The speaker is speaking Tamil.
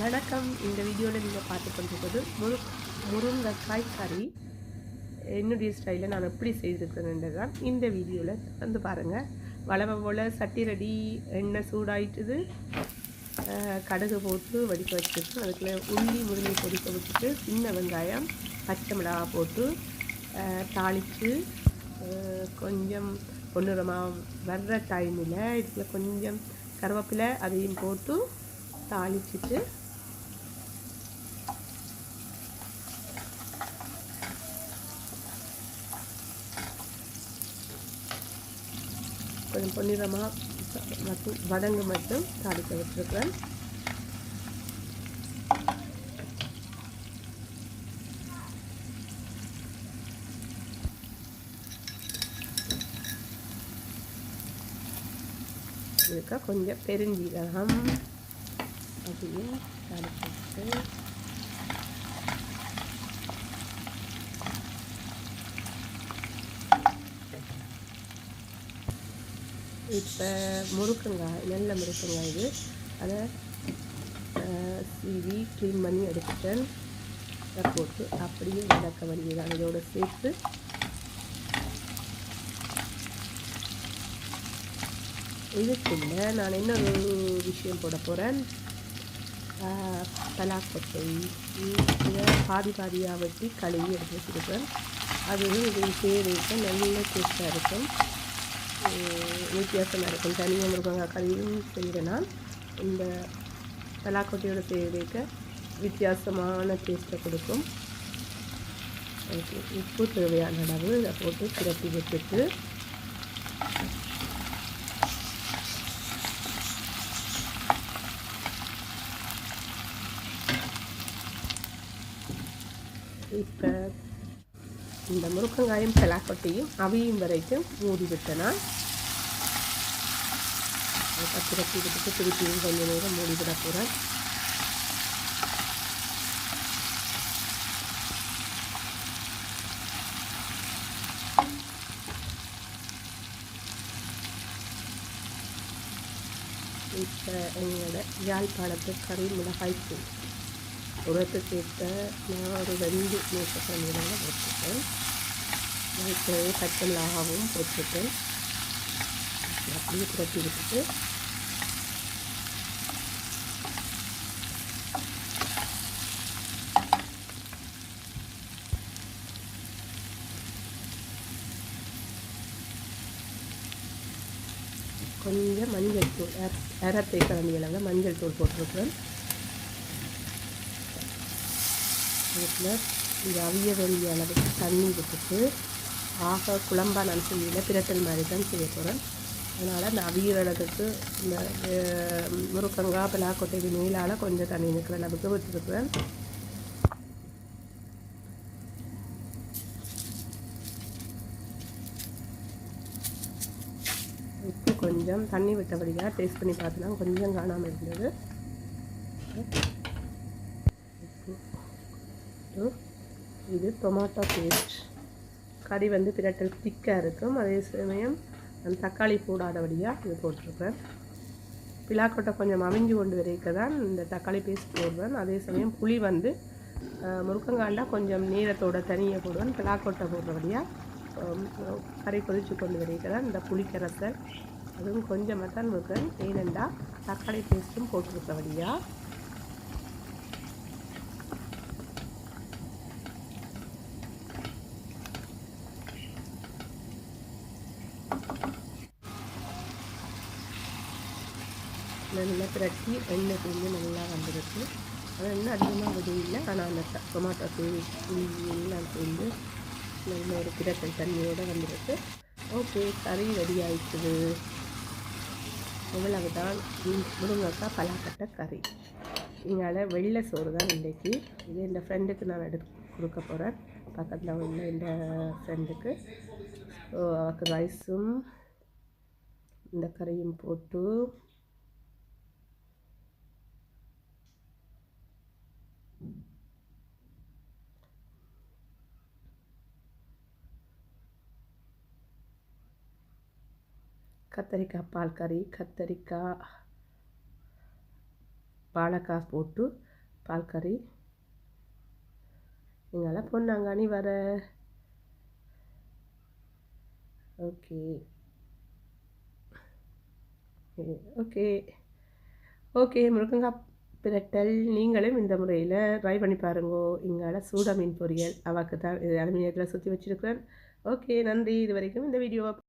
வணக்கம். இந்த வீடியோவில் நீங்கள் பார்த்து கொண்டிருப்பது முரு முருங்கைக்காய் கறி. என்னுடைய ஸ்டைலில் நான் எப்படி செய்திருக்கிறேன்றது தான் இந்த வீடியோவில் வந்து பாருங்கள் வளவை போல் சட்டி ரெடி எண்ணெய் சூடாயிட்டுது. கடுகு போட்டு வடிக்க வச்சுட்டு அதுக்குள்ள உள்ளி முருங்கை பொடிக்க வச்சுட்டு சின்ன வெங்காயம் பச்சை மிளகாய் போட்டு தாளித்து கொஞ்சம் பொன்னிறமாக வர்ற டைமில் இதில் கொஞ்சம் கருவேப்பிலை அதையும் போட்டு தாளிச்சிட்டு கொஞ்சம் பொன்னிறமாக மட்டும் வதங்கு மட்டும் தாளிக்க வச்சுருக்கிறேன் இதுக்கு கொஞ்சம் பெருஞ்சீரகம். அதையும் தாளிச்சிட்டு இப்போ முருக்கங்காய் நல்ல முருக்கங்காய் இது. அதை சீவி க்ளீன் பண்ணி எடுத்துட்டேன் அதை போட்டு அப்படியே வதக்க வேண்டியதான் இதோட சேர்த்து இதுக்குள்ள நான் இன்னொரு விஷயம் போட போகிறேன் பலாக்கொட்டை இதை பாதி பாதியாக வெட்டி கழுவி எடுத்து வச்சுருப்பேன் அது இது சேர்த்து நல்ல டேஸ்ட்டாக இருக்கும். வித்தியாசமாக இருக்கும். தனியாக முருங்கக்காய் கறியும் செய்கிறேன்னா இந்த பலாக்கொட்டையோட செய்கிறதுக்கு வித்தியாசமான டேஸ்ட்டை கொடுக்கும். உப்பு தேவையான அளவு இதை போட்டு திரட்டி விட்டுட்டு இப்போ இந்த முருக்கங்காயும் பலாக்கொட்டையும் அவியும் வரைக்கும் மூடிவிட்டனால் பத்திரத்தி விட்டுட்டு திருப்பியும் கொஞ்ச நேரம் மூடி போகிறேன் இப்போ எங்களோட யாழ்ப்பாணத்து கறி மிளகாய் தூள். உரத்துக்கு ஏற்ற நான் ஒரு ரெண்டு மேசக்கரண்டி வச்சுருக்கேன் போட்டுட்டேன் அதுக்கு பச்சை மிளகாவும் அப்படியே புரட்டி விட்டுட்டு கொஞ்சம் மஞ்சள் தூள் அர- கலந்து தேக்கரண்டி மஞ்சள் தூள் போட்டிருக்கிறேன். அதுக்குள்ள இது அவிய வேண்டிய அளவுக்கு தண்ணி விட்டுட்டு ஆக குழம்பா நான் செய்யல பிரட்டல் மாதிரி தான் செய்ய போகிறேன் அதனால் அந்த அவிய இந்த முருக்கங்காய் பலாக்கொட்டைக்கு மேலால் கொஞ்சம் தண்ணி நிற்கிற அளவுக்கு விட்டுருக்குறேன் உப்பு கொஞ்சம் தண்ணி விட்டபடியாக டேஸ்ட் பண்ணி பார்த்துலாம் கொஞ்சம் காணாமல் இருந்தது. இது டொமாட்டோ பேஸ்ட் கறி வந்து பிரட்டல் திக்காக இருக்கும். அதே சமயம் அந்த தக்காளி போடாதபடியாக இது போட்டிருப்பேன். பிலாக்கொட்டை கொஞ்சம் அவிஞ்சு கொண்டு வரைக்க தான் இந்த தக்காளி பேஸ்ட் போடுவேன். அதே சமயம் புளி வந்து அஹ், கொஞ்சம் நீரத்தோட தனியை போடுவேன். பிலாக்கொட்டை போடுறபடியாக கறி கொதிச்சு கொண்டு வரைக்க தான் இந்த புளிக்கரசல் அதுவும் கொஞ்சமாக தான் வைப்பேன் ஏனெண்டா தக்காளி பேஸ்ட்டும் போட்டிருக்கபடியாக நல்லா பிரட்டி எண்ணெய் கொஞ்சம் நல்லா வந்துருக்கு. அது என்ன அதிகமாக உதவி இல்லை. ஆனால் அந்த டொமாட்டோ தூள் புளி எல்லாம் சேர்ந்து நல்ல ஒரு பிரட்டல் தண்ணியோடு வந்துருக்கு. ஓகே கறி ரெடி ஆயிடுச்சுது இவ்வளவுதான் தான் முருங்கக்காய் பலாக்கட்டை கறி. இங்கால வெள்ளை சோறு தான் இன்றைக்கி. இது என் ஃப்ரெண்டுக்கு நான் எடுத்து கொடுக்க போகிறேன் பக்கத்தில் உள்ள இந்த ஃப்ரெண்டுக்கு ஸோ அவருக்கு ரைஸும் இந்த கறியும் போட்டு கத்தரிக்காய் பால் கறி கத்தரிக்காய் வாழைக்காய் போட்டு பால் கறி. இங்கெல்லாம் பொன்னாங்கானி வர. ஓகே. ஓகே. ஓகே முருங்கங்காய் பிரட்டல். நீங்களும் இந்த முறையில் ட்ரை பண்ணி பாருங்கோ. இங்கால சூடா மீன் பொரியல். அவாக்கு தான் இது அலுமினியத்தில் சுற்றி வச்சுருக்கிறேன். ஓகே நன்றி. இது வரைக்கும் இந்த வீடியோவை